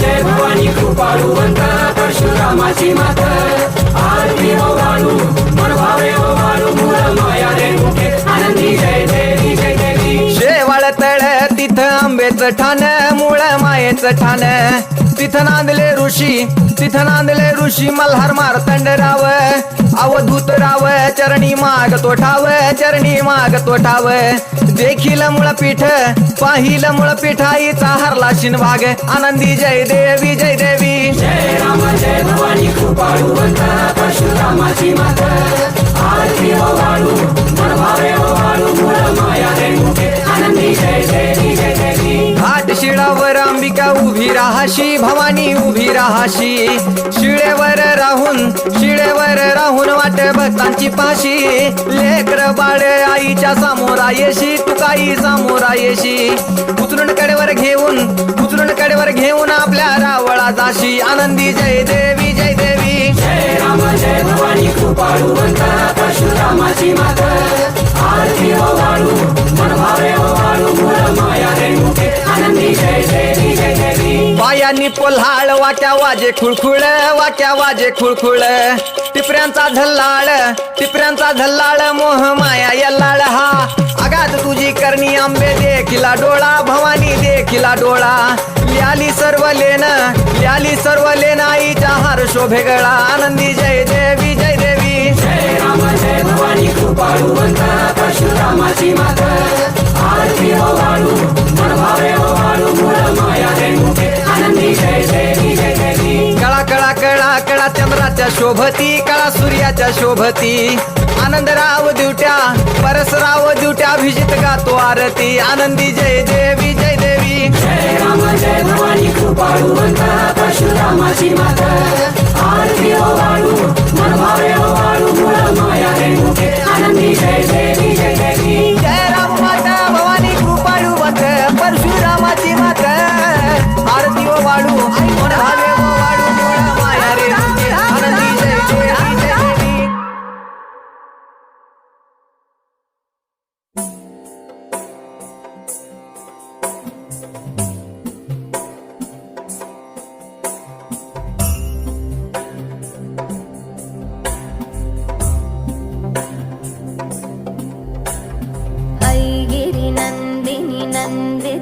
जय भवानी कृपाळुवंत परशुरामाची मात. आरती ओ वाळू मन भावे ओ मूळ माया रे मुखे. आनंदी जय देवी जय देवी शेवाळ तळ तिथं आंबेचं ठाण मूळ मायेचं ठाण. तिथं नांदले ऋषी तिथं नांदले ऋषी मल्हार मारतंड राव. अवधूत राव चरणी माग तो ठाव चरणी माग तो ठाव देखील मुळ पीठ पाहिलं मुळ आईचा हरला शिनभाग आनंदी जय देवी जय देवी जय राम जय भवानी परशुरामाची आरती मूळ माया रेणुके आनंदी जय देवी जय देवी. घाट शिळावर अंबिका उभी राहाशी भवानी उभी राहाशी. शिळे वाट भक्तांची पाशी लेकर बाळ आईच्या समोरा येशी तुकाई समोरा येशी उचलून कडेवर घेऊन उचलून कडेवर घेऊन आपल्या रावळा जाशी. आनंदी जय देवी जय देवी. जय राम जय भवानी कृपाळूवंत परशुरामाची मात. आरती ओ वाळू मन भावे ओ वाळू मूळ माया रेणुके आनंदी जय देवी जय देवी. पायांनी पोल्हाळ वाट्या वाजे खुळखुळ वाट्या वाजे खुळखुळ. टिपऱ्यांचा झल्लाळ टिपऱ्यांचा झल्लाळ मोह माया यल्लाळ हा. आगात तुझी करणी आंबे देखिला डोळा भवानी देखिला डोळा. ल्याली सर्व लेन ल्याली सर्व लेन आईच्या हार शोभे गळा. आनंदी जय देवी जय देवी. जय राम जय भवानी कृपाळूवंत परशुरामाची आरती हो कळा चंद्राच्या शोभती कळा सूर्याच्या शोभती. आनंदराव दिवट्या परसराव दिवट्या अभिजित गातो आरती. आनंदी जय देवी जय देवी. जय राम जय भवानी कृपाळू परशुरामाची माता.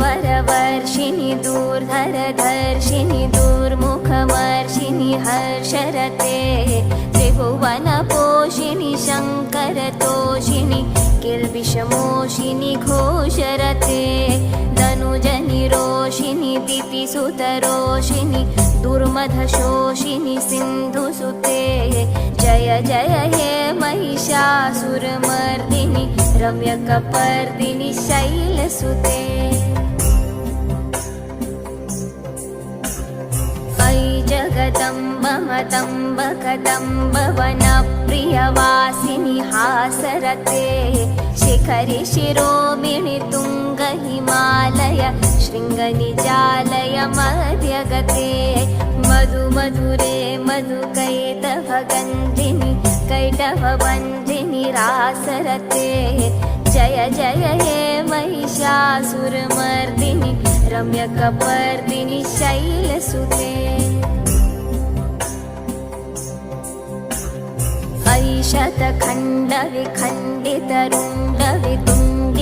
वरवर्षिणि दूर्धरधर्षिणि दूर्मुखमर्षिणि हर्षरते त्रिभुवनपोषिणि शङ्करतोषिणि किल्बिषमोषिणि घोषरते धनुजनि रोषिणि दुर्मधशोषिणि सिन्धुसुते जय जय हे महिषासुरमर्दिनि रम्यकपर्दिनि शैलसुते। जगदम्ब मतम्ब कदम्ब वनप्रियवासिनि हासरते। शिखरि शिरोमिणि तुङ्ग हिमालय शृङ्गनिजालय मध्यगते। मधु मधुरे मधुकैटभगन्धिनि कैटभबन्धिनि रासरते। जय जय हे महिषासुरमर्दिनि रम्यकपर्दिनि शैलसुते ऐशतखण्ड विखण्डितरुण्ड वितुण्ड